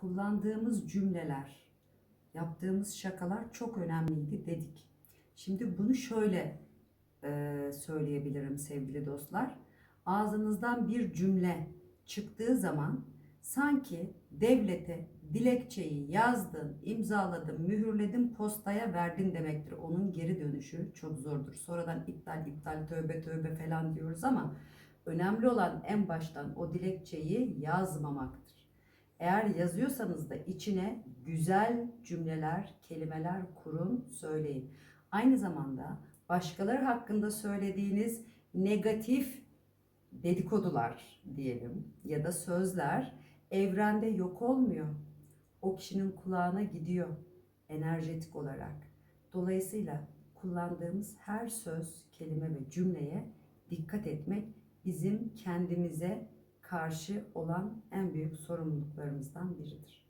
kullandığımız cümleler, yaptığımız şakalar çok önemliydi dedik. Şimdi bunu şöyle söyleyebilirim sevgili dostlar. Ağzınızdan bir cümle çıktığı zaman sanki devlete dilekçeyi yazdın, imzaladın, mühürledin, postaya verdin demektir. Onun geri dönüşü çok zordur. Sonradan iptal, iptal, tövbe, tövbe falan diyoruz ama önemli olan en baştan o dilekçeyi yazmamaktır. Eğer yazıyorsanız da içine güzel cümleler, kelimeler kurun, söyleyin. Aynı zamanda başkaları hakkında söylediğiniz negatif dedikodular diyelim ya da sözler evrende yok olmuyor. O kişinin kulağına gidiyor enerjetik olarak. Dolayısıyla kullandığımız her söz, kelime ve cümleye dikkat etmek bizim kendimize karşı olan en büyük sorumluluklarımızdan biridir.